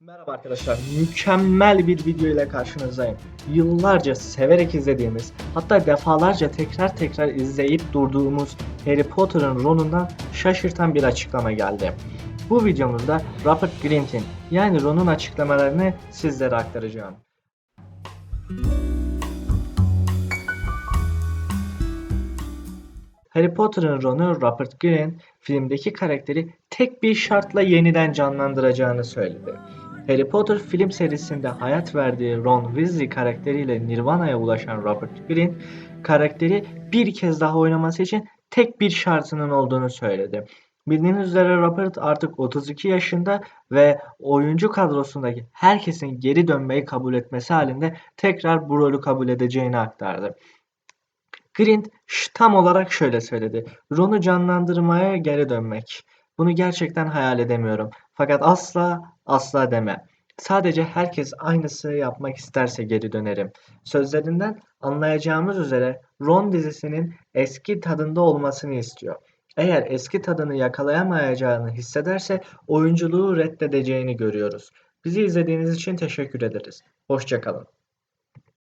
Merhaba arkadaşlar, mükemmel bir video ile karşınızdayım. Yıllarca severek izlediğimiz, hatta defalarca tekrar tekrar izleyip durduğumuz Harry Potter'ın Ron'undan şaşırtan bir açıklama geldi. Bu videomuzda Rupert Grint'in yani Ron'un açıklamalarını sizlere aktaracağım. Harry Potter'ın Ron'u Rupert Grint filmdeki karakteri tek bir şartla yeniden canlandıracağını söyledi. Harry Potter film serisinde hayat verdiği Ron Weasley karakteriyle Nirvana'ya ulaşan Rupert Grint, karakteri bir kez daha oynaması için tek bir şartının olduğunu söyledi. Bildiğiniz üzere Rupert artık 32 yaşında ve oyuncu kadrosundaki herkesin geri dönmeyi kabul etmesi halinde tekrar bu rolü kabul edeceğini aktardı. Grint tam olarak şöyle söyledi. Ron'u canlandırmaya geri dönmek. Bunu gerçekten hayal edemiyorum. Fakat asla asla deme. Sadece herkes aynısı yapmak isterse geri dönerim. Sözlerinden anlayacağımız üzere Ron dizisinin eski tadında olmasını istiyor. Eğer eski tadını yakalayamayacağını hissederse oyunculuğu reddedeceğini görüyoruz. Bizi izlediğiniz için teşekkür ederiz. Hoşçakalın.